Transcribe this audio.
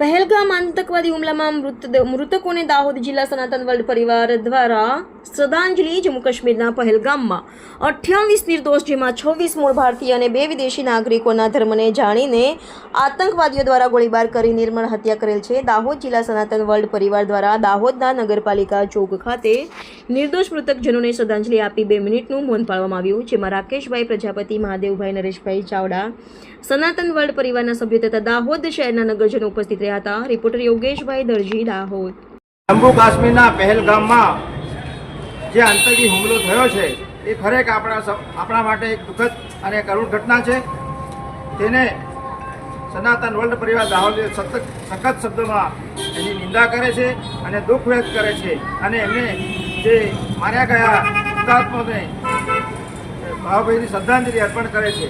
પહેલગામ આતંકવાદી હુમલામાં મૃત મૃતકોને દાહોદ જિલ્લા સનાતન વર્લ્ડ પરિવાર દ્વારા શ્રદ્ધાંજલિ જમ્મુ કાશ્મીરના પહેલગામમાં. અઠ્યાવીસ નિર્દોષ, જેમાં છવ્વીસ મૂળ ભારતીય અને બે વિદેશી નાગરિકોના ધર્મને જાણીને આતંકવાદીઓ દ્વારા ગોળીબાર કરી નિર્મળ હત્યા કરેલ છે. દાહોદ જિલ્લા સનાતન વર્લ્ડ પરિવાર દ્વારા દાહોદના નગરપાલિકા ચોક ખાતે નિર્દોષ મૃતકજનોને શ્રદ્ધાંજલિ આપી બે મિનિટનું મૌન પાળવામાં આવ્યું, જેમાં રાકેશભાઈ પ્રજાપતિ, મહાદેવભાઈ નરેશભાઈ ચાવડા, સનાતન વર્લ્ડ પરિવારના સભ્યો તથા દાહોદ શહેરના નગરજનો ઉપસ્થિત રહ્યા હતા. રિપોર્ટર યોગેશભાઈ દરજી, દાહોદ. જમ્મુ કાશ્મીરના પહેલગામમાં જે આતંકી હુમલો થયો છે, એ ખરેખર આપણા આપણા માટે એક દુઃખદ અને કરુણ ઘટના છે. તેને સનાતન વર્લ્ડ પરિવાર દાહોદે સતત સખત શબ્દોમાં એની નિંદા કરે છે અને દુઃખ વ્યક્ત કરે છે અને એમને જે માર્યા ગયા હુતાત્માઓને ભાવભાઈની શ્રદ્ધાંજલિ અર્પણ કરે છે.